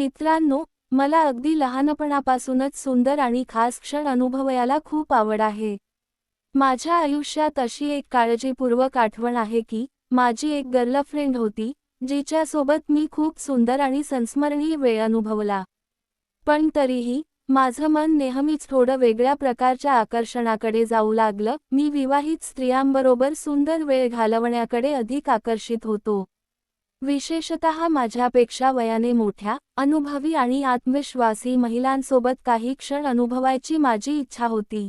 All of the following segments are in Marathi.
मित्रांनो मला अगदी लहानपणापासूनच सुंदर आणि खास क्षण अनुभवायला खूप आवड आहे. माझ्या आयुष्यात अशी एक काळजीपूर्वक आठवण आहे की माझी एक गर्लफ्रेंड होती जिच्यासोबत मी खूप सुंदर आणि संस्मरणीय वेळ अनुभवला. पण तरीही माझं मन नेहमीच थोडं वेगळ्या प्रकारच्या आकर्षणाकडे जाऊ लागलं. मी विवाहित स्त्रियांबरोबर सुंदर वेळ घालवण्याकडे अधिक आकर्षित होतो. विशेषतः माझ्यापेक्षा वयाने मोठ्या अनुभवी आणि आत्मविश्वासी महिलांसोबत काही क्षण अनुभवायची माझी इच्छा होती.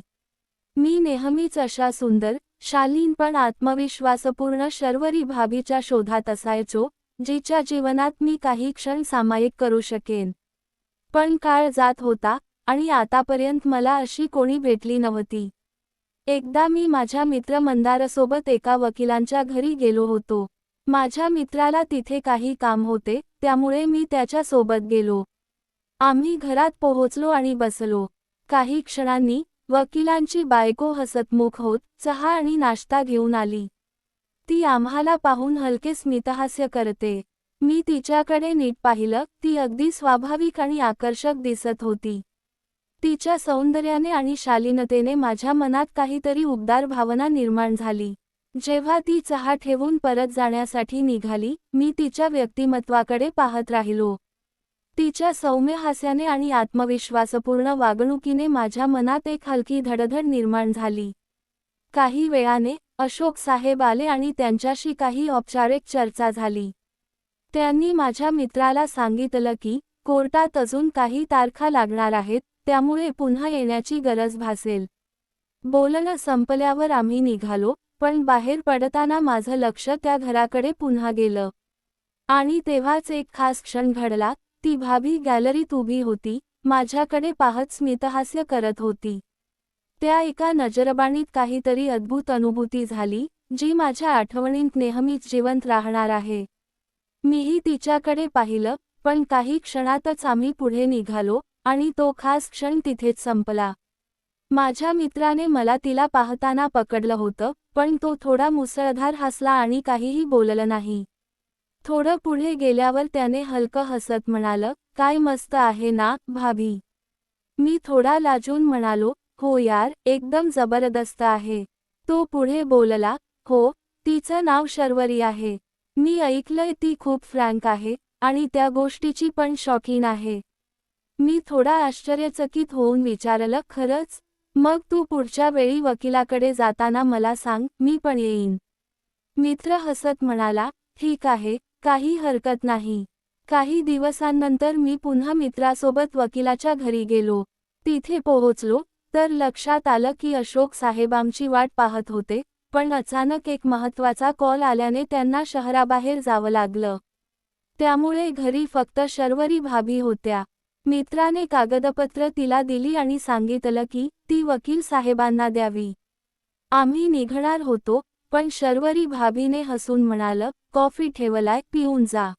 मी नेहमीच अशा सुंदर शालीन पण आत्मविश्वासपूर्ण शर्वरी भाभीच्या शोधात असायचो जिच्या जीवनात मी काही क्षण सामायिक करू शकेन. पण काळ जात होता आणि आतापर्यंत मला अशी कोणी भेटली नव्हती. एकदा मी माझ्या मित्र मंदारसोबत एका वकिलांच्या घरी गेलो होतो. माझ्या मित्राला तिथे काही काम होते त्यामुळे मी त्याच्या सोबत गेलो. आम्ही घरात पोहोचलो आणि बसलो. काही क्षणांनी वकिलांची बायको हसतमुख होत चहा आणि नाश्ता घेऊन आली. ती आम्हाला पाहून हलके स्मितहास्य करते. मी तिच्याकडे नीट पाहिलं ती अगदी स्वाभाविक आणि आकर्षक दिसत होती. तिच्या सौंदर्याने आणि शालीनतेने माझ्या मनात काहीतरी उबदार भावना निर्माण झाली. जेव्हा ती चहा ठेवून परत जाण्यासाठी निघाली मी तिच्या व्यक्तिमत्वाकडे पाहत राहिलो. तिच्या सौम्य हास्याने आणि आत्मविश्वासपूर्ण वागणुकीने माझ्या मनात एक हलकी धडधड निर्माण झाली. काही वेळाने अशोक साहेब आले आणि त्यांच्याशी काही औपचारिक चर्चा झाली. त्यांनी माझ्या मित्राला सांगितलं की कोर्टात अजून काही तारखा लागणार आहेत त्यामुळे पुन्हा येण्याची गरज भासेल. बोलणं संपल्यावर आम्ही निघालो पण बाहेर पडताना माझं लक्ष त्या घराकडे पुन्हा गेलं. आणि तेव्हाच एक खास क्षण घडला ती भाभी गॅलरीत उभी होती माझ्याकडे पाहत स्मितहास्य करत होती. त्या एका नजरबाणीत काहीतरी अद्भुत अनुभूती झाली जी माझ्या आठवणींत नेहमीच जिवंत राहणार आहे. मीही तिच्याकडे पाहिलं पण काही क्षणातच आम्ही पुढे निघालो आणि तो खास क्षण तिथेच संपला. माझ्या मित्राने मला तिला पाहताना पकडलं होतं पण तो थोडा मुसळधार हसला आणि काहीही बोललं नाही. थोडं पुढे गेल्यावर त्याने हलकं हसत म्हणालं काय मस्त आहे ना भाभी. मी थोडा लाजून म्हणालो हो यार एकदम जबरदस्त आहे. तो पुढे बोलला हो तिचं नाव शर्वरी आहे. मी ऐकलंय ती खूप फ्रँक आहे आणि त्या गोष्टीची पण शौकीन आहे. मी थोडा आश्चर्यचकित होऊन विचारलं खरंच? मग तू पुढच्या वेळी वकिलाकडे जाताना मला सांग मी पण येईन. मित्र हसत म्हणाला ठीक आहे काही हरकत नाही. काही दिवसांनंतर मी पुन्हा मित्रासोबत वकिलाच्या घरी गेलो. तिथे पोहोचलो तर लक्षात आलं की अशोक साहेबांची वाट पाहत होते पण अचानक एक महत्त्वाचा कॉल आल्याने त्यांना शहराबाहेर जावं लागलं. त्यामुळे घरी फक्त शर्वरी भाभी होत्या. मित्राने कागदपत्र तिला दिली आणि सांगितलं की ती वकील साहेबांना द्यावी. आम्ही निघणार होतो पण शर्वरी भाभीने हसून म्हणालं कॉफी ठेवलाय पिऊन जा.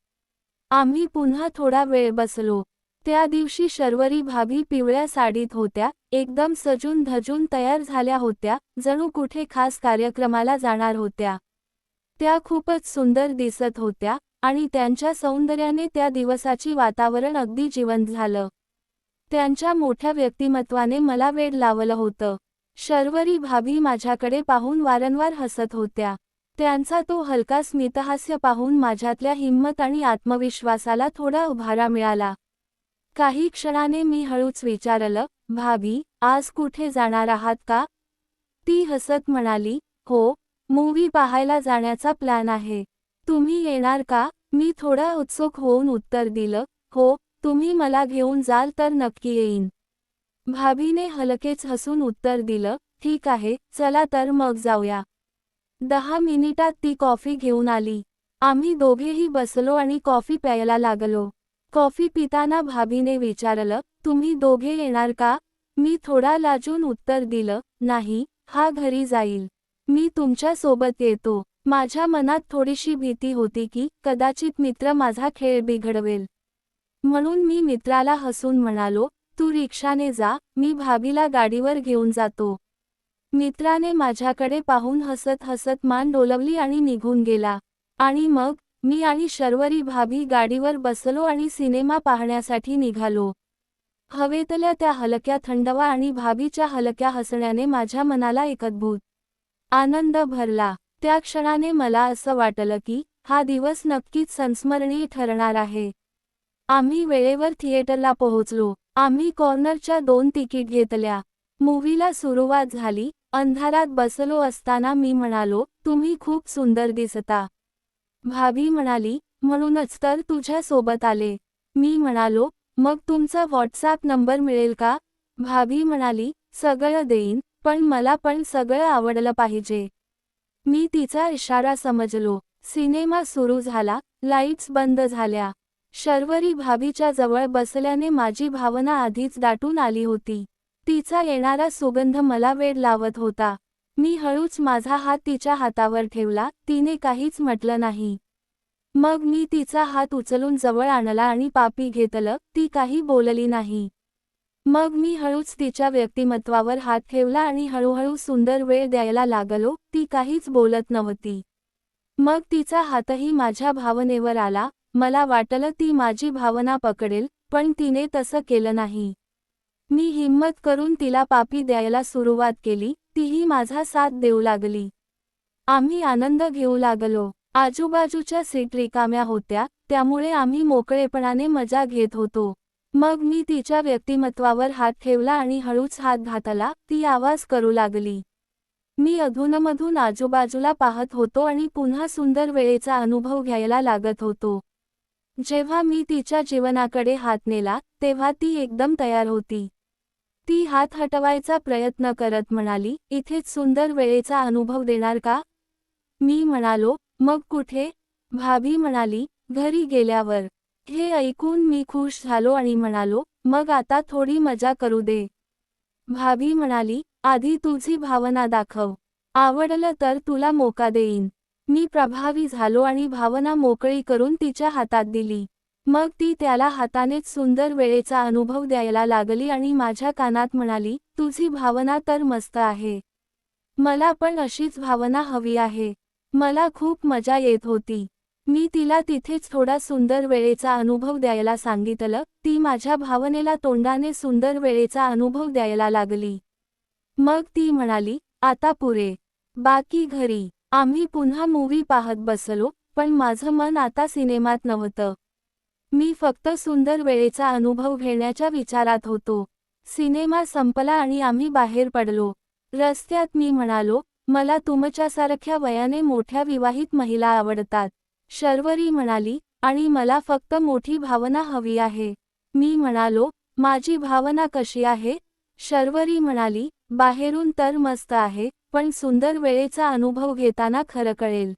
आम्ही पुन्हा थोडा वेळ बसलो. त्या दिवशी शर्वरी भाभी पिवळ्या साडीत होत्या एकदम सजून धजून तयार झाल्या होत्या जणू कुठे खास कार्यक्रमाला जाणार होत्या. त्या खूपच सुंदर दिसत होत्या आणि त्यांच्या सौंदर्याने त्या दिवसाची वातावरण अगदी जिवंत झालं. त्यांच्या मोठ्या व्यक्तिमत्वाने मला वेड लावलं होतं. शर्वरी भाभी माझ्याकडे पाहून वारंवार हसत होत्या. त्यांचा तो हलका स्मितहास्य पाहून माझ्यातल्या हिंमत आणि आत्मविश्वासाला थोडा उभारा मिळाला. काही क्षणाने मी हळूच विचारलं भाभी आज कुठे जाणार आहात का? ती हसत म्हणाली हो मूवी पाहायला जाण्याचा प्लॅन आहे. तुम्ही येणार का? मी थोडा उत्सुक होऊन उत्तर दिलं हो तुम्ही मला घेऊन जाल तर नक्की येईन. भाभीने हलकेच हसून उत्तर दिलं ठीक आहे चला तर मग जाऊया. दहा मिनिटात ती कॉफी घेऊन आली. आम्ही दोघेही बसलो आणि कॉफी प्यायला लागलो. कॉफी पिताना भाभीने विचारलं तुम्ही दोघे येणार का? मी थोडा लाजून उत्तर दिलं नाही हा घरी जाईल. मी तुमच्यासोबत येतो. माझ्या मनात थोडीशी भीती होती की कदाचित मित्र माझा खेळ बिघडवेल. म्हणून मी मित्राला हसून म्हणालो तू रिक्षाने जा मी भाभीला गाडीवर घेऊन जातो. मित्राने माझ्याकडे पाहून हसत हसत मान डोलवली आणि निघून गेला. आणि मग मी आणि शर्वरी भाभी गाडीवर बसलो आणि सिनेमा पाहण्यासाठी निघालो. हवेतल्या त्या हलक्या थंडवा आणि भाभीच्या हलक्या हसण्याने माझ्या मनाला एकद्भूत आनंद भरला. त्या क्षणाने मला असं वाटलं की हा दिवस नक्कीच संस्मरणीय ठरणार आहे. आम्ही वेळेवर थिएटरला पोहोचलो. आम्ही कॉर्नरच्या दोन तिकीट घेतल्या. मूवीला सुरुवात झाली. अंधारात बसलो असताना मी म्हणालो तुम्ही खूप सुंदर दिसता. भाभी म्हणाली म्हणूनच तर तुझ्या सोबत आले. मी म्हणालो मग तुमचा व्हॉट्सॲप नंबर मिळेल का? भाभी म्हणाली सगळं देईन पण मला पण सगळं आवडलं पाहिजे. मी तिचा इशारा समजलो. सिनेमा सुरू झाला. लाईट्स बंद झाल्या. शर्वरी भाभीच्या जवळ बसल्याने माझी भावना आधीच दाटून आली होती. तिचा येणारा सुगंध मला वेड लावत होता. मी हळूच माझा हात तिच्या हातावर ठेवला. तिने काहीच म्हटलं नाही. मग मी तिचा हात उचलून जवळ आणला आणि पापी घेतलं. ती काही बोलली नाही. मग मी हळूच तिच्या व्यक्तिमत्वावर हात ठेवला आणि हळूहळू सुंदर वेळ द्यायला लागलो. ती काहीच बोलत नव्हती. मग तिचा हातही माझ्या भावनेवर आला. मला वाटलं ती माझी भावना पकडेल पण तिने तसं केलं नाही. मी हिम्मत करून तिला पापी द्यायला सुरुवात केली. तीही माझा साथ देऊ लागली. आम्ही आनंद घेऊ लागलो. आजूबाजूच्या सीट रिकाम्या होत्या. त्यामुळे आम्ही मोकळेपणाने मजा घेत होतो. मग मी तिच्या व्यक्तिमत्वावर हात ठेवला आणि हळूच हात घातला ती आवाज करू लागली. मी अधूनमधून आजूबाजूला पाहत होतो आणि पुन्हा सुंदर वेळेचा अनुभव घ्यायला लागत होतो. जेव्हा मी तिच्या जीवनाकडे हात नेला तेव्हा ती एकदम तयार होती. ती हात हटवायचा प्रयत्न करत म्हणाली इथेच सुंदर वेळेचा अनुभव देणार का? मी म्हणालो मग कुठे? भाभी म्हणाली घरी गेल्यावर. हे ऐकून मी खुश झालो आणि म्हणालो मग आता थोडी मजा करू दे. भाभी म्हणाली आधी तुझी भावना दाखव. आवडलं तर तुला मोका देईन. मी प्रभावी झालो आणि भावना मोकळी करून तिच्या हातात दिली. मग ती त्याला हातानेच सुंदर वेळेचा अनुभव द्यायला लागली आणि माझ्या कानात म्हणाली तुझी भावना तर मस्त आहे. मला पण अशीच भावना हवी आहे. मला खूप मजा येत होती. मी तिला तिथेच थोडा सुंदर वेळेचा अनुभव द्यायला सांगितलं. ती माझ्या भावनेला तोंडाने सुंदर वेळेचा अनुभव द्यायला लागली. मग ती म्हणाली आता पुरे. बाकी घरी. आम्ही पुन्हा मूवी पाहत बसलो पण माझं मन आता सिनेमात नव्हतं. मी फक्त सुंदर वेळेचा अनुभव घेण्याच्या विचारात होतो. सिनेमा संपला आणि आम्ही बाहेर पडलो. रस्त्यात मी म्हणालो मला तुमच्यासारख्या वयाने मोठ्या विवाहित महिला आवडतात. शर्वरी म्हणाली आणि मला फक्त मोठी भावना हवी आहे. मी म्हणालो माझी भावना कशी आहे? शर्वरी म्हणाली बाहेरून तर मस्त आहे पण सुंदर वेळेचा अनुभव घेताना खरं कळेल.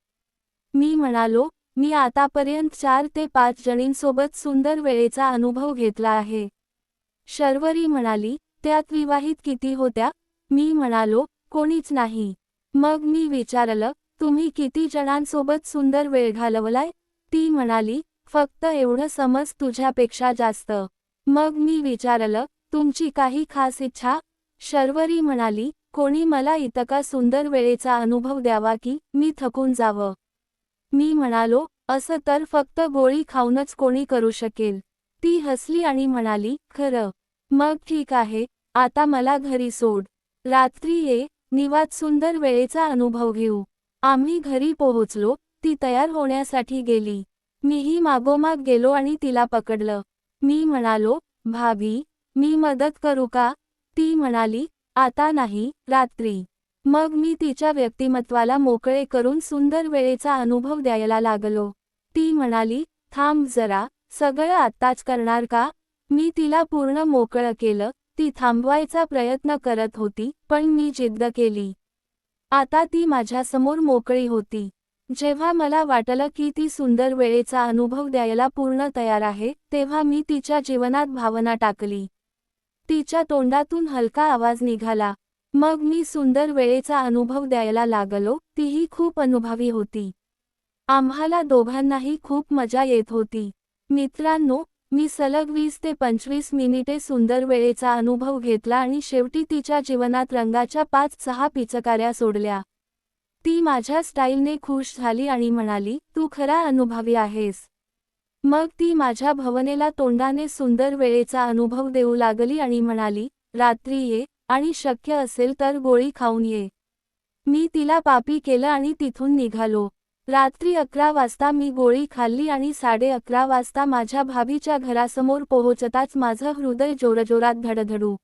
मी म्हणालो मी आतापर्यंत चार ते पाच जणींसोबत सुंदर वेळेचा अनुभव घेतला आहे. शर्वरी म्हणाली त्यात विवाहित किती होत्या? मी म्हणालो कोणीच नाही. मग मी विचारलं तुम्ही किती जणांसोबत सुंदर वेळ घालवलाय? ती म्हणाली फक्त एवढं समज तुझ्यापेक्षा जास्त. मग मी विचारलं तुमची काही खास इच्छा? शर्वरी म्हणाली कोणी मला इतका सुंदर वेळेचा अनुभव द्यावा की मी थकून जावं? मी म्हणालो असं तर फक्त गोळी खाऊनच कोणी करू शकेल. ती हसली आणि म्हणाली खरं. मग ठीक आहे आता मला घरी सोड. रात्री ये निवात सुंदर वेळेचा अनुभव घेऊ. आम्ही घरी पोहोचलो ती तयार होण्यासाठी गेली. मीही मागोमाग गेलो आणि तिला पकडलं. मी म्हणालो भाभी मी मदत करू का? ती म्हणाली आता नाही रात्री. मग मी तिच्या व्यक्तिमत्वाला मोकळे करून सुंदर वेळेचा अनुभव द्यायला लागलो. ती म्हणाली थांब जरा सगळं आत्ताच करणार का? मी तिला पूर्ण मोकळं केलं ती थांबवायचा प्रयत्न करत होती पण मी जिद्द केली. आता ती माझ्यासमोर मोकळी होती. जेव्हा मला वाटलं की ती सुंदर वेळेचा अनुभव द्यायला पूर्ण तयार आहे तेव्हा मी तिच्या जीवनात भावना टाकली. तिच्या तोंडातून हलका आवाज निघाला. मग मी सुंदर वेळेचा अनुभव द्यायला लागलो तीही खूप अनुभवी होती. आम्हाला दोघांनाही खूप मजा येत होती. मित्रांनो मी सलग वीस ते पंचवीस मिनिटे सुंदर वेळेचा अनुभव घेतला आणि शेवटी तिच्या जीवनात रंगाच्या पाच सहा पिचकाऱ्या सोडल्या. ती माझ्या स्टाईलने खुश झाली आणि म्हणाली तू खरा अनुभवी आहेस. मग ती माझ्या भवनेला तोंडाने सुंदर वेळेचा अनुभव देऊ लागली आणि म्हणाली रात्री ये आणि शक्य असेल तर गोळी खाऊन ये. मी तिला पापी केलं आणि तिथून निघालो. रात्री अकरा वाजता मी गोळी खाल्ली आणि साडे अकरा वाजता माझ्या भाभीच्या घरासमोर पोहोचताच माझं हृदय जोरजोरात धडधडू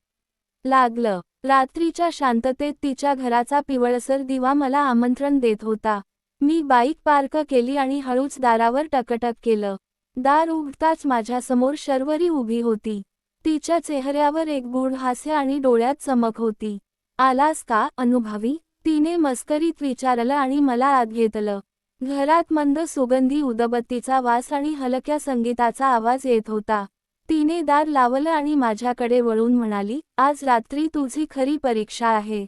लागलं. रात्रीच्या शांततेत तिच्या घराचा पिवळसर दिवा मला आमंत्रण देत होता. मी बाईक पार्क केली आणि हळूच दारावर टकटक केलं. दार उघडताच माझ्यासमोर शर्वरी उभी होती. तिच्या चेहऱ्यावर एक गूढ हास्य आणि डोळ्यात चमक होती. आलास का अनुभवी? तिने मस्करीत विचारलं आणि मला आत घेतलं. घरात मंद सुगंधी उदबत्तीचा वास आणि हलक्या संगीताचा आवाज येत होता. तिने दार लावलं आणि माझ्याकडे वळून म्हणाली आज रात्री तुझी खरी परीक्षा आहे.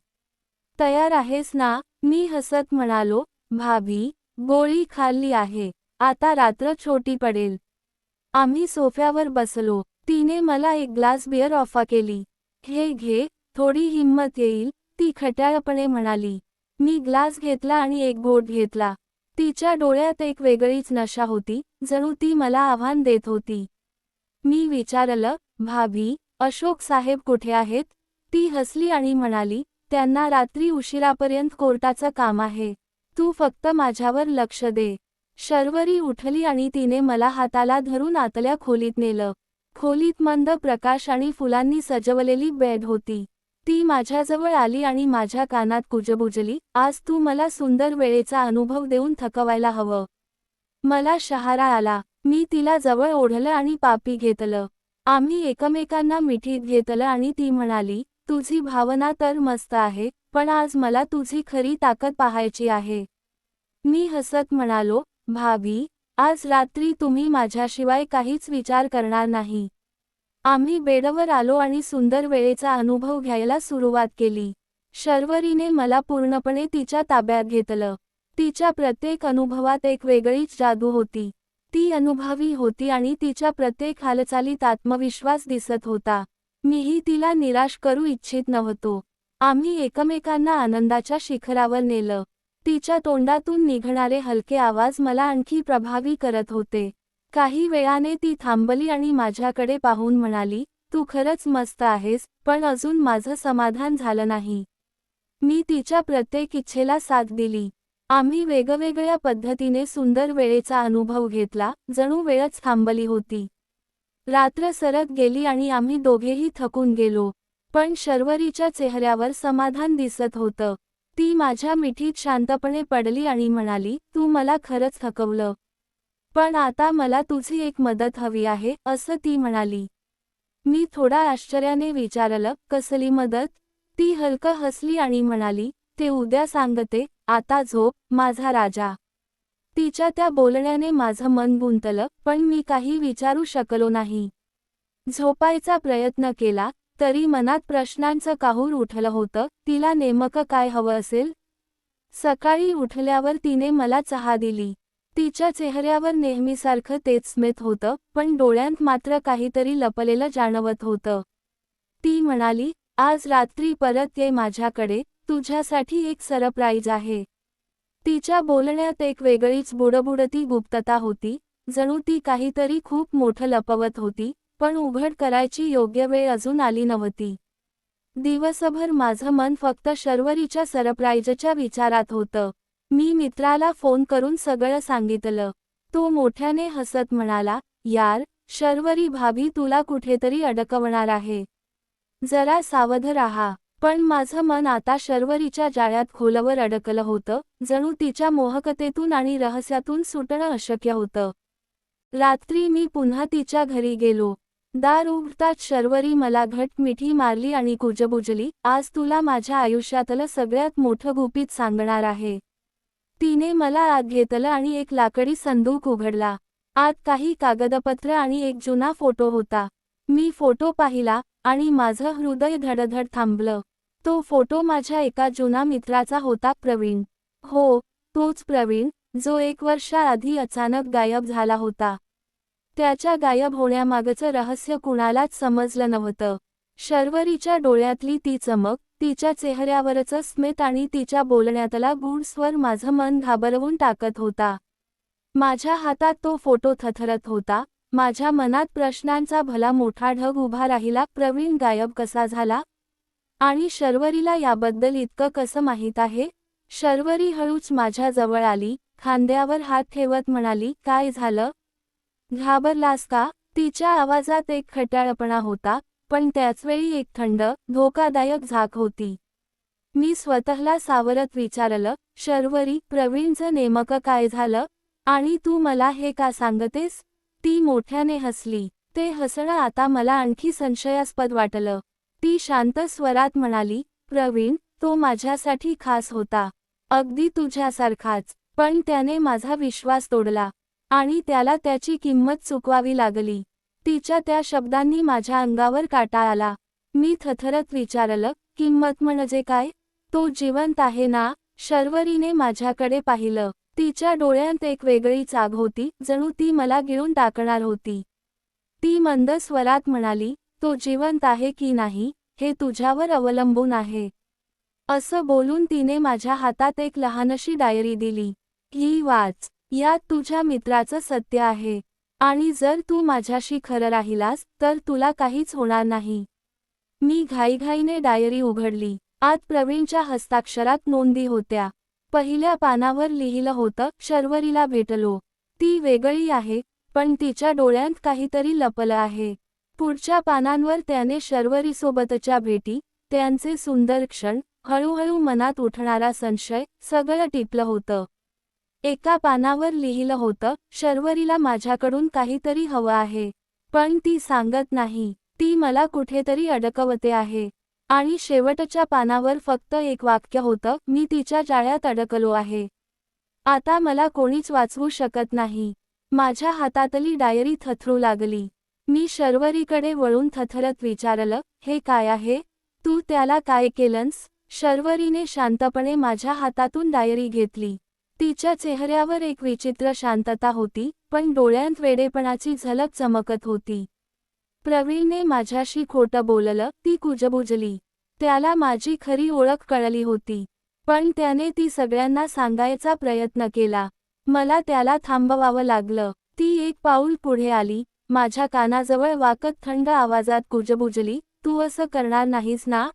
तयार आहेस ना? मी हसत म्हणालो भाभी गोळी खाल्ली आहे आता रात्र छोटी पडेल. आम्ही सोफ्यावर बसलो तिने मला एक ग्लास बिअर ऑफा केली. हे घे थोडी हिंमत येईल ती खट्याळपणे म्हणाली. मी ग्लास घेतला आणि एक घोट घेतला. तिच्या डोळ्यात एक वेगळीच नशा होती जणू ती मला आव्हान देत होती. मी विचारलं भाभी अशोक साहेब कुठे आहेत? ती हसली आणि म्हणाली त्यांना रात्री उशिरापर्यंत कोर्टाचं काम आहे. तू फक्त माझ्यावर लक्ष दे. शर्वरी उठली आणि तिने मला हाताला धरून आतल्या खोलीत नेलं. खोलीत मंद प्रकाश आणि फुलांनी सजवलेली बेड होती. ती माझ्याजवळ आली आणि माझ्या कानात कुजबुजली आज तू मला सुंदर वेळेचा अनुभव देऊन थकवायला हवं. मला शहारा आला. मी तिला जवळ ओढलं आणि पापी घेतलं. आम्ही एकमेकांना मिठीत घेतलं आणि ती म्हणाली तुझी भावना तर मस्त आहे पण आज मला तुझी खरी ताकद पाहायची आहे मी हसत म्हणालो भाभी आज रात्री तुम्ही माझ्याशिवाय काहीच विचार करणार नाही. आम्ही बेडवर आलो आणि सुंदर वेळेचा अनुभव घ्यायला सुरुवात केली. शर्वरीने मला पूर्णपणे तिच्या ताब्यात घेतलं. तिच्या प्रत्येक अनुभवात एक वेगळीच जादू होती. ती अनुभवी होती आणि तिच्या प्रत्येक हालचालीत आत्मविश्वास दिसत होता. मीही तिला निराश करू इच्छित नव्हतो. आम्ही एकमेकांना आनंदाच्या शिखरावर नेलं. तिच्या तोंडातून निघणारे हलके आवाज मला आणखी प्रभावी करत होते. काही वेळाने ती थांबली आणि माझ्याकडे पाहून म्हणाली तू खरंच मस्त आहेस पण अजून माझं समाधान झालं नाही. मी तिच्या प्रत्येक इच्छेला साथ दिली. आम्ही वेगवेगळ्या पद्धतीने सुंदर वेळेचा अनुभव घेतला जणू वेळच थांबली होती. रात्र सरत गेली आणि आम्ही दोघेही थकून गेलो. पण शर्वरीच्या चेहऱ्यावर समाधान दिसत होतं. ती माझ्या मिठीत शांतपणे पडली आणि म्हणाली तू मला खरंच थकवलं. पण आता मला तुझी एक मदत हवी आहे असं ती म्हणाली. मी थोडा आश्चर्याने विचारलं कसली मदत? ती हलकं हसली आणि म्हणाली ते उद्या सांगते आता झोप माझा राजा. तिच्या त्या बोलण्याने माझं मन गुंतलं पण मी काही विचारू शकलो नाही. झोपायचा प्रयत्न केला तरी मनात प्रश्नांचं काहूर उठलं होतं तिला नेमकं काय हवं असेल? सकाळी उठल्यावर तिने मला चहा दिली. तिच्या चेहऱ्यावर नेहमीसारखं तेच स्मित होतं पण डोळ्यांत मात्र काहीतरी लपलेलं जाणवत होतं. ती म्हणाली आज रात्री परत ये माझ्याकडे तुझ्यासाठी एक सरप्राईज आहे. तिच्या बोलण्यात एक वेगळीच बुडबुडती गुप्तता होती जणू ती काहीतरी खूप मोठं लपवत होती पण उघड करायची योग्य वेळ अजून आली नव्हती. दिवसभर माझं मन फक्त शर्वरीच्या सरप्राईजच्या विचारात होतं. मी मित्राला फोन करून सगळं सांगितलं. तो मोठ्याने हसत म्हणाला यार शर्वरी भाभी तुला कुठेतरी अडकवणार आहे. जरा सावध राहा. पण माझं मन आता शर्वरीच्या जाळ्यात खोलवर अडकलं होतं. जणू तिच्या मोहकतेतून आणि रहस्यातून सुटणं अशक्य होतं. रात्री मी पुन्हा तिच्या घरी गेलो. दार उघडताच शर्वरी मला घट मिठी मारली आणि कुजबुजली आज तुला माझ्या आयुष्यातलं सगळ्यात मोठं गुपित सांगणार आहे. तिने मला आत घेतलं आणि एक लाकडी संदूक उघडला. आत काही कागदपत्र आणि एक जुना फोटो होता. मी फोटो पाहिला आणि माझं हृदय धडधड थांबलं. तो फोटो माझ्या एका जुना मित्राचा होता प्रवीण. हो तोच प्रवीण जो एक वर्षाआधी अचानक गायब झाला होता. त्याच्या गायब होण्यामागचं रहस्य कुणालाच समजलं नव्हतं. शर्वरीच्या डोळ्यातली ती चमक तिच्या चेहऱ्यावरचं स्मित आणि तिच्या बोलण्यातला गूढ स्वर माझं मन घाबरवून टाकत होता. माझ्या हातात तो फोटो थथरत होता. माझ्या मनात प्रश्नांचा भला मोठा ढग उभा राहिला. प्रवीण गायब कसा झाला? आणि शर्वरीला याबद्दल इतकं कसं माहीत आहे? शर्वरी हळूच माझ्या जवळ आली. खांद्यावर हात ठेवत म्हणाली काय झालं? घाबरलास का? तिच्या आवाजात एक खट्याळपणा होता. पण त्याचवेळी एक थंड धोकादायक झाक होती. मी स्वतःला सावरत विचारलं शर्वरी प्रवीणचं नेमकं काय झालं? आणि तू मला हे का सांगतेस? ती मोठ्याने हसली. ते हसणं आता मला आणखी संशयास्पद वाटलं. ती शांत स्वरात म्हणाली प्रवीण तो माझ्यासाठी खास होता. अगदी तुझ्यासारखाच. पण त्याने माझा विश्वास तोडला. आणि त्याला त्याची किंमत चुकवावी लागली. तिच्या त्या शब्दांनी माझ्या अंगावर काटा आला. मी थथरत विचारलं किंमत म्हणजे काय? तो जिवंत आहे ना? शर्वरीने माझ्याकडे पाहिलं. तिच्या डोळ्यांत एक वेगळी चाग होती जणू ती मला गिळून टाकणार होती. ती मंद स्वरात म्हणाली तो जिवंत आहे की नाही? हे तुझ्यावर अवलंबून आहे. असं बोलून तिने माझ्या हातात एक लहानशी डायरी दिली. ही वाच. यात तुझ्या मित्राचं सत्य आहे. आणि जर तू माझ्याशी खरं राहिलास तर तुला काहीच होणार नाही. मी घाईघाईने डायरी उघडली. आत प्रवीणच्या हस्ताक्षरात नोंदी होत्या. पहिल्या पानावर लिहिलं होतं शर्वरीला भेटलो. ती वेगळी आहे पण तिच्या डोळ्यांत काहीतरी लपलं आहे. पुढच्या पानांवर त्याने शर्वरीसोबतच्या भेटी त्यांचे सुंदर क्षण हळूहळू मनात उठणारा संशय सगळं टिपलं होतं. एका पानावर लिहिलं होतं शर्वरीला माझ्याकडून काहीतरी हवं आहे. पण ती सांगत नाही. ती मला कुठेतरी अडकवते आहे. आणि शेवटच्या पानावर फक्त एक वाक्य होतं मी तिच्या जाळ्यात अडकलो आहे. आता मला कोणीच वाचवू शकत नाही. माझ्या हातातली डायरी थथरू लागली. मी शर्वरीकडे वळून थथरत विचारलं हे काय आहे? तू त्याला काय केलंस? शर्वरीने शांतपणे माझ्या हातातून डायरी घेतली. तिच्या चेहऱ्यावर एक विचित्र शांतता होती पण डोळ्यांत वेडेपणाची झलक चमकत होती. प्रवीणने माझ्याशी खोटं बोललं ती कुजबुजली. त्याला माझी खरी ओळख कळली होती. पण त्याने ती सगळ्यांना सांगायचा प्रयत्न केला. मला त्याला थांबवावं लागलं. ती एक पाऊल पुढे आली माझ्या कानाजवळ वाकत थंड आवाजात कुजबुजली तू असं करणार नाहीस ना?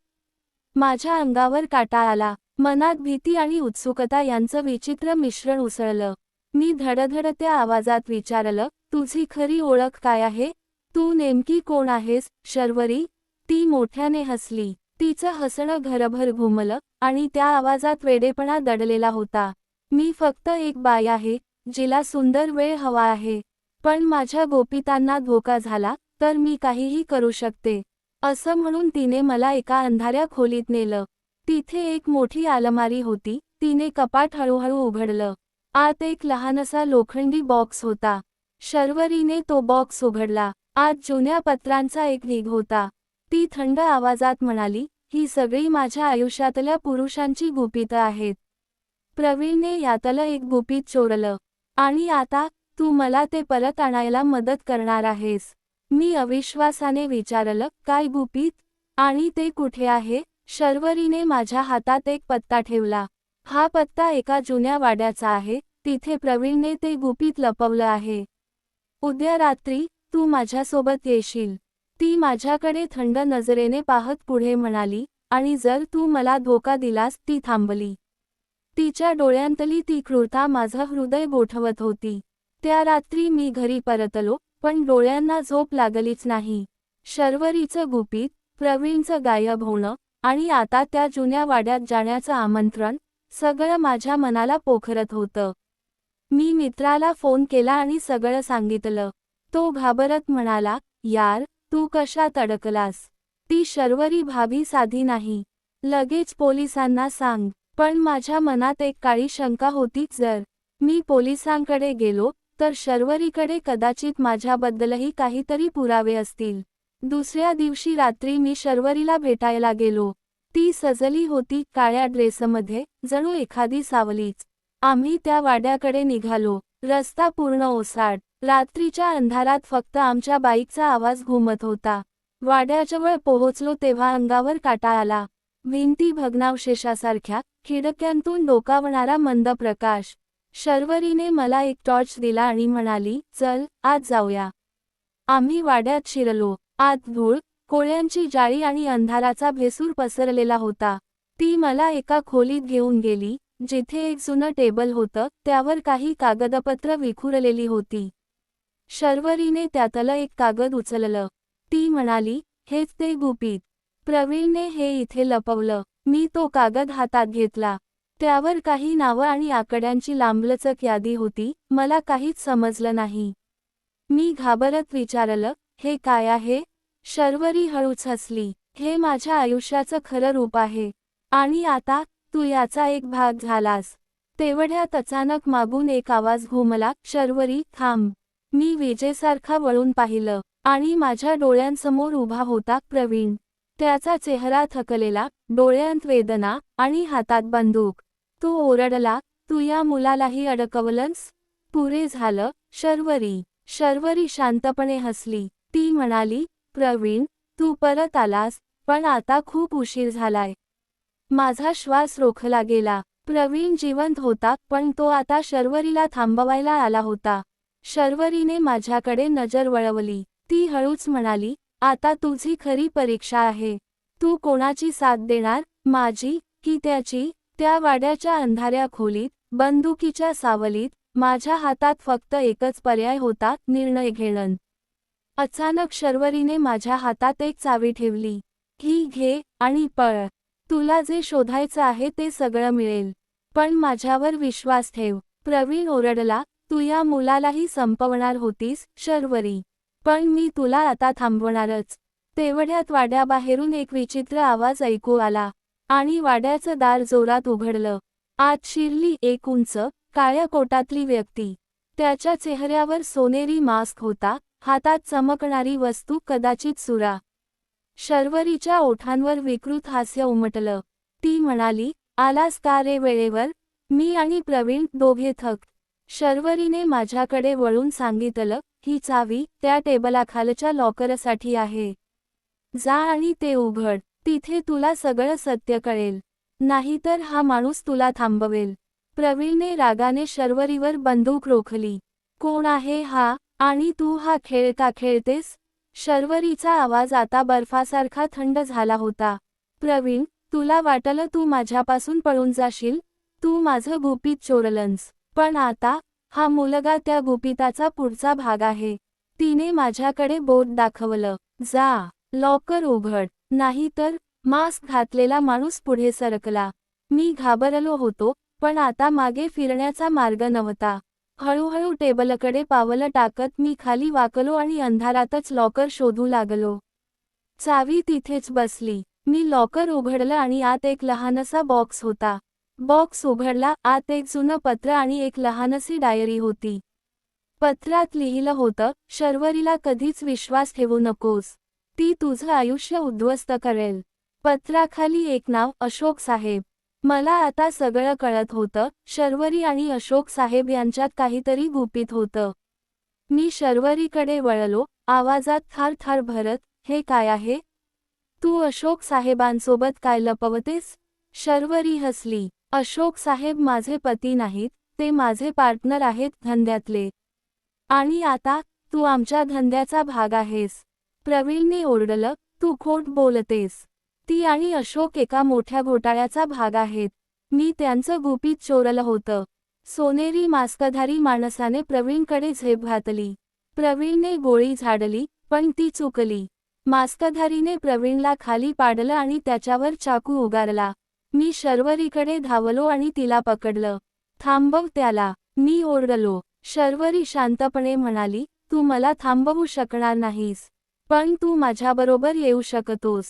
माझ्या अंगावर काटा आला. मनात भीती आणि उत्सुकता यांचं विचित्र मिश्रण उसळलं. मी धडधडत्या आवाजात विचारलं तुझी खरी ओळख काय आहे? तू नेमकी कोण आहेस शर्वरी ती मोठ्याने हसली. तिचं हसणं घरभर घुमलं आणि त्या आवाजात वेडेपणा दडलेला होता. मी फक्त एक बाय आहे जिला सुंदर वेळ हवा आहे. पण माझ्या गोपितांना धोका झाला तर मी काहीही करू शकते. असं म्हणून तिने मला एका अंधाऱ्या खोलीत नेलं. तिथे एक मोठी आलमारी होती. तिने कपाट हळूहळू उघडलं. आत एक लहानसा लोखंडी बॉक्स होता. शर्वरीने तो बॉक्स उघडला. आत जुन्या पत्रांचा एक ढीग होता. ती थंड आवाजात म्हणाली ही सगळी माझ्या आयुष्यातल्या पुरुषांची गुपितं आहेत. प्रवीणने यातलं एक गुपित चोरलं. आणि आता तू मला ते परत आणायला मदत करणार आहेस. मी अविश्वासाने विचारलं काय गुपित? आणि ते कुठे आहे? शर्वरीने माझ्या हातात एक पत्ता ठेवला. हा पत्ता एका जुन्या वाड्याचा आहे. तिथे प्रवीणने ते गुपित लपवलं आहे. उद्या रात्री तू माझ्यासोबत येशील. ती माझ्याकडे थंड नजरेने पाहत पुढे म्हणाली आणि जर तू मला धोका दिलास ती थांबली. तिच्या डोळ्यांतली ती क्रूरता माझं हृदय गोठवत होती. त्या रात्री मी घरी परतलो पण डोळ्यांना झोप लागलीच नाही. शर्वरीचं गुपित प्रवीणचं गायब होणं आणि आता त्या जुन्या वाड्यात जाण्याचं आमंत्रण सगळं माझ्या मनाला पोखरत होतं. मी मित्राला फोन केला आणि सगळं सांगितलं. तो घाबरत म्हणाला यार तू कशात अडकलास ती शर्वरी भाभी साधी नाही. लगेच पोलिसांना सांग. पण माझ्या मनात एक काळी शंका होतीच जर. मी पोलिसांकडे गेलो तर शर्वरीकडे कदाचित माझ्याबद्दलही काहीतरी पुरावे असतील. दुसऱ्या दिवशी रात्री मी शर्वरीला भेटायला गेलो. ती सजली होती काळ्या ड्रेसमध्ये जणू एखादी सावलीच. आम्ही त्या वाड्याकडे निघालो. रस्ता पूर्ण ओसाड. रात्रीच्या अंधारात फक्त आमच्या बाईकचा आवाज घुमत होता. वाड्याजवळ पोहोचलो तेव्हा अंगावर काटा आला. भिंती भग्नावशेषासारख्या खिडक्यांतून डोकावणारा मंद प्रकाश. शर्वरीने मला एक टॉर्च दिला आणि म्हणाली चल आज जाऊया. आम्ही वाड्यात शिरलो. आत धूळ कोळ्यांची जाळी आणि अंधाराचा भेसूर पसरलेला होता. ती मला एका खोलीत घेऊन गेली जिथे एक जुनं टेबल होतं त्यावर काही कागदपत्र विखुरलेली होती. शर्वरीने त्यातलं एक कागद उचललं. ती म्हणाली हेच ते गुपित. प्रवीणने हे इथे लपवलं. मी तो कागद हातात घेतला. त्यावर काही नावं आणि आकड्यांची लांबलचक यादी होती. मला काहीच समजलं नाही. मी घाबरत विचारलं हे काय आहे? शर्वरी हळूच हसली. हे माझ्या आयुष्याचं खरं रूप आहे. आणि आता तू याचा एक भाग झालास. तेवढ्यात अचानक मागून एक आवाज घुमला शर्वरी थांब. मी विजेसारखा वळून पाहिलं. आणि माझ्या डोळ्यांसमोर उभा होता प्रवीण. त्याचा चेहरा थकलेला डोळ्यांत वेदना आणि हातात बंदूक. तो ओरडला तू या मुलालाही अडकवलंस? पुरे झालं शर्वरी. शर्वरी शांतपणे हसली. ती म्हणाली प्रवीण तू परत आलास पण आता खूप उशीर झालाय. माझा श्वास रोखला गेला. प्रवीण जिवंत होता पण तो आता शर्वरीला थांबवायला आला होता. शर्वरीने माझ्याकडे नजर वळवली. ती हळूच म्हणाली आता तुझी खरी परीक्षा आहे. तू कोणाची साथ देणार? माझी की त्याची? त्या वाड्याच्या अंधाऱ्या खोलीत बंदुकीच्या सावलीत माझ्या हातात फक्त एकच पर्याय होता निर्णय घेणं. अचानक शर्वरीने माझ्या हातात एक चावी ठेवली. ही घे आणि पळ. तुला जे शोधायचं आहे ते सगळं मिळेल. पण माझ्यावर विश्वास ठेव. प्रवीण ओरडला तू या मुलालाही संपवणार होतीस शर्वरी. पण मी तुला आता थांबवणारच. तेवढ्यात वाड्याबाहेरून एक विचित्र आवाज ऐकू आला आणि वाड्याचं दार जोरात उघडलं. आत शिरली एक उंच काळ्या कोटातली व्यक्ती. त्याच्या चेहऱ्यावर सोनेरी मास्क होता हातात चमकणारी वस्तू कदाचित सुरा. शर्वरीच्या ओठांवर विकृत हास्य उमटलं. ती म्हणाली आलास का रे वेळेवर? मी आणि प्रवीण दोघे थक. शर्वरीने माझ्याकडे वळून सांगितलं ही चावी त्या टेबलाखालच्या लॉकरसाठी आहे. जा आणि ते उघड. तिथे तुला सगळं सत्य कळेल. नाहीतर हा माणूस तुला थांबवेल. प्रवीणने रागाने शर्वरीवर बंदूक रोखली. कोण आहे हा? आणि तू हा खेळ का खेळतेस? शर्वरीचा आवाज आता बर्फासारखा थंड झाला होता. प्रवीण तुला वाटलं तू माझ्यापासून पळून जाशील? तू माझं गुपित चोरलंस. पण आता हा मुलगा त्या गुपिताचा पुढचा भाग आहे. तिने माझ्याकडे बोट दाखवलं. जा लॉकर उघड. नाहीतर मास्क घातलेला माणूस पुढे सरकला. मी घाबरलो होतो पण आता मागे फिरण्याचा मार्ग नव्हता. हळूहळू टेबलकडे पावलं टाकत मी खाली वाकलो आणि अंधारातच लॉकर शोधू लागलो. चावी तिथेच बसली. मी लॉकर उघडलं आणि आत एक लहानसा बॉक्स होता. बॉक्स उघडला आत एक जुनं पत्र आणि एक लहानसी डायरी होती. पत्रात लिहिलं होतं शर्वरीला कधीच विश्वास ठेवू नकोस. ती तुझं आयुष्य उद्ध्वस्त करेल. पत्राखाली एक नाव अशोक साहेब. मला आता सगळं कळत होतं. शर्वरी आणि अशोक साहेब यांच्यात काहीतरी गुपित होतं. मी शर्वरीकडे वळलो. आवाजात थार थार भरत हे काय आहे? तू अशोक साहेबांसोबत काय लपवतेस शर्वरी हसली. अशोक साहेब माझे पती नाहीत. ते माझे पार्टनर आहेत धंद्यातले. आणि आता तू आमच्या धंद्याचा भाग आहेस. प्रवीणने ओरडलं. तू खोट बोलतेस. ती आणि अशोक एका मोठ्या घोटाळ्याचा भाग आहेत. मी त्यांचं गुपित चोरलं होतं. सोनेरी मास्कधारी माणसाने प्रवीणकडे झेप घातली. प्रवीणने गोळी झाडली पण ती चुकली. मास्कधारीने प्रवीणला खाली पाडलं आणि त्याच्यावर चाकू उगारला. मी शर्वरीकडे धावलो आणि तिला पकडलं. थांबव त्याला. मी ओरडलो. शर्वरी शांतपणे म्हणाली तू मला थांबवू शकणार नाहीस. पण तू माझ्याबरोबर येऊ शकतोस.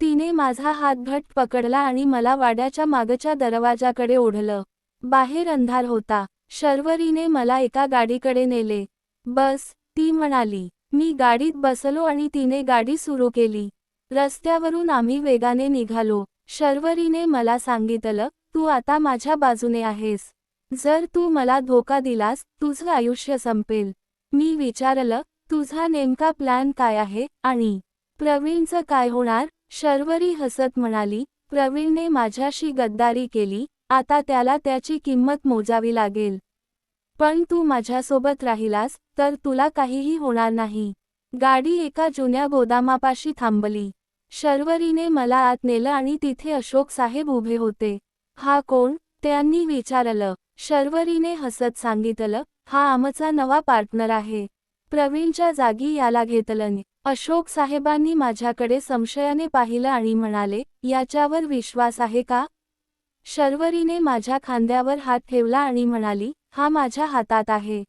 तिने माझा हात घट पकडला आणि मला वाड्याच्या मागच्या दरवाजाकडे ओढलं. बाहेर अंधार होता. शर्वरीने मला एका गाडीकडे नेले. बस ती म्हणाली मी गाडीत बसलो आणि तिने गाडी सुरू केली. रस्त्यावरून आम्ही वेगाने निघालो. शर्वरीने मला सांगितलं तू आता माझ्या बाजूने आहेस. जर तू मला धोका दिलास तुझं आयुष्य संपेल. मी विचारलं तुझा नेमका प्लॅन काय आहे? आणि प्रवीणचं काय होणार? शर्वरी हसत म्हणाली प्रवीणने माझ्याशी गद्दारी केली आता त्याला त्याची किंमत मोजावी लागेल. पण तू माझ्यासोबत राहिलास तर तुला काहीही होणार नाही. गाडी एका जुन्या गोदामापाशी थांबली. शर्वरीने मला आत नेलं आणि तिथे अशोक साहेब उभे होते. हा कोण? त्यांनी विचारलं. शर्वरीने हसत सांगितलं हा आमचा नवा पार्टनर आहे. प्रवीणच्या जागी याला घेतलं अशोक साहेबांनी माझ्याकडे संशयाने पाहिलं आणि म्हणाले याच्यावर विश्वास आहे का? शर्वरीने माझ्या खांद्यावर हात ठेवला आणि म्हणाली हा माझ्या हातात आहे.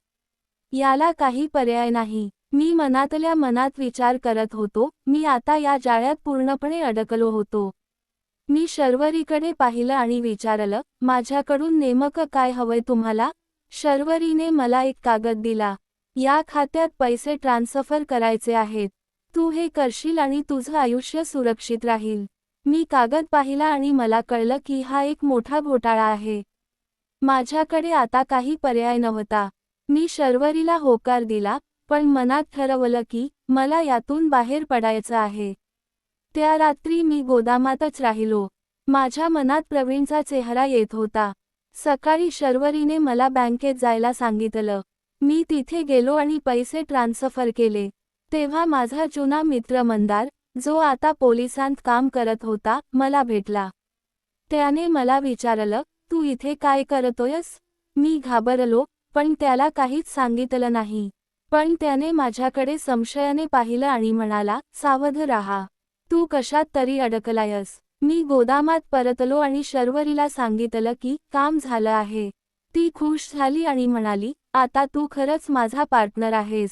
याला काही पर्याय नाही. मी मनातल्या मनात विचार करत होतो. मी आता या जाळ्यात पूर्णपणे अडकलो होतो. मी शर्वरीकडे पाहिलं आणि विचारलं माझ्याकडून नेमकं काय हवंय तुम्हाला? शर्वरीने मला एक कागद दिला. या खात्यात पैसे ट्रान्सफर करायचे आहेत. तू हे करशील आणि तुझं आयुष्य सुरक्षित राहील. मी कागद पाहिला आणि मला कळलं की हा एक मोठा घोटाळा आहे. माझ्याकडे आता काही पर्याय नव्हता. मी शर्वरीला होकार दिला पण मनात ठरवलं की मला यातून बाहेर पडायचं आहे. त्या रात्री मी गोदामातच राहिलो. माझ्या मनात प्रवीणचा चेहरा येत होता. सकाळी शर्वरीने मला बँकेत जायला सांगितलं. मी तिथे गेलो आणि पैसे ट्रान्सफर केले. तेव्हा माझा जुना मित्र मंदार जो आता पोलिसांत काम करत होता मला भेटला. त्याने मला विचारलं तू इथे काय करतोयस? मी घाबरलो पण त्याला काहीच सांगितलं नाही पण त्याने माझ्याकडे संशयाने पाहिलं आणि म्हणाला सावध राहा. तू कशात तरी अडकलायस. मी गोदामात परतलो आणि शर्वरीला सांगितलं की काम झालं आहे. ती खुश झाली आणि म्हणाली आता तू खरंच माझा पार्टनर आहेस.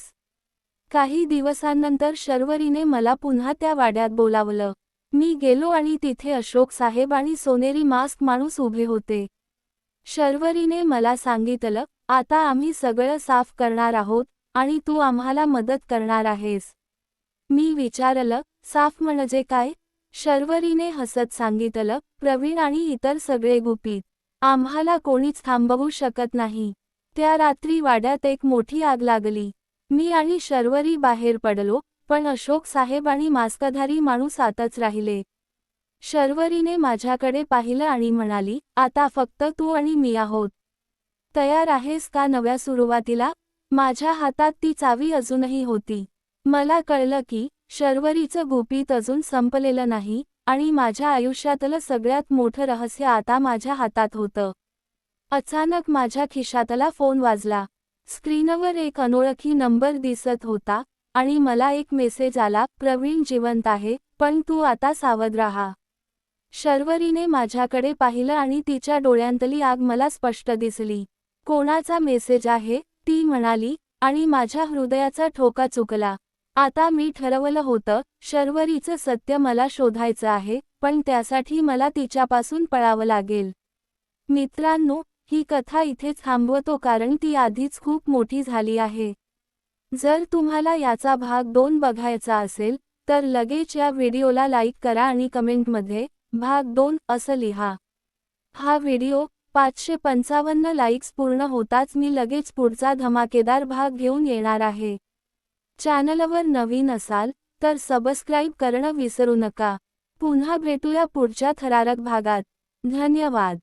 काही दिवसांनंतर शर्वरीने मला पुन्हा त्या वाड्यात बोलावलं. मी गेलो आणि तिथे अशोक साहेब आणि सोनेरी मास्क माणूस उभे होते. शर्वरीने मला सांगितलं आता आम्ही सगळं साफ करणार आहोत आणि तू आम्हाला मदत करणार आहेस. मी विचारलं साफ म्हणजे काय? शर्वरीने हसत सांगितलं प्रवीण आणि इतर सगळे गुपित आम्हाला कोणीच थांबवू शकत नाही. त्या रात्री वाड्यात एक मोठी आग लागली. मी आणि शर्वरी बाहेर पडलो पण अशोक साहेब आणि मास्कधारी माणूस आताच राहिले. शर्वरीने माझ्याकडे पाहिलं आणि म्हणाली आता फक्त तू आणि मी आहोत. तयार आहेस का नव्या सुरुवातीला? माझ्या हातात ती चावी अजूनही होती. मला कळलं की शर्वरीचं गुपित अजून संपलेलं नाही आणि माझ्या आयुष्यातलं सगळ्यात मोठं रहस्य आता माझ्या हातात होतं. अचानक माझ्या खिशातला फोन वाजला. स्क्रीनवर एक अनोळखी नंबर दिसत होता आणि मला एक मेसेज आला प्रवीण जिवंत आहे पण तू आता सावध राहा. शर्वरीने माझ्याकडे पाहिलं आणि तिच्या डोळ्यांतली आग मला स्पष्ट दिसली. कोणाचा मेसेज आहे? ती म्हणाली आणि माझ्या हृदयाचा ठोका चुकला. आता मी ठरवलं होतं शर्वरीचं सत्य मला शोधायचं आहे पण त्यासाठी मला तिच्यापासून पळावं लागेल. मित्रांनो ही कथा इथे थांबवतो कारण ती आधीच खूप मोठी झाली आहे. जर तुम्हाला याचा भाग दोन बघायचा असेल तर लगेच या व्हिडिओला लाईक करा आणि कमेंटमध्ये भाग दोन असं लिहा. हा व्हिडिओ पाचशे पंचावन्न लाईक्स पूर्ण होताच मी लगेच पुढचा धमाकेदार भाग घेऊन येणार आहे. चॅनलवर नवीन असाल तर सबस्क्राईब करणं विसरू नका. पुन्हा भेटूया पुढच्या थरारक भागात. धन्यवाद.